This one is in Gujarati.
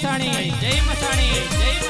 મસાણી જય મસાણી જય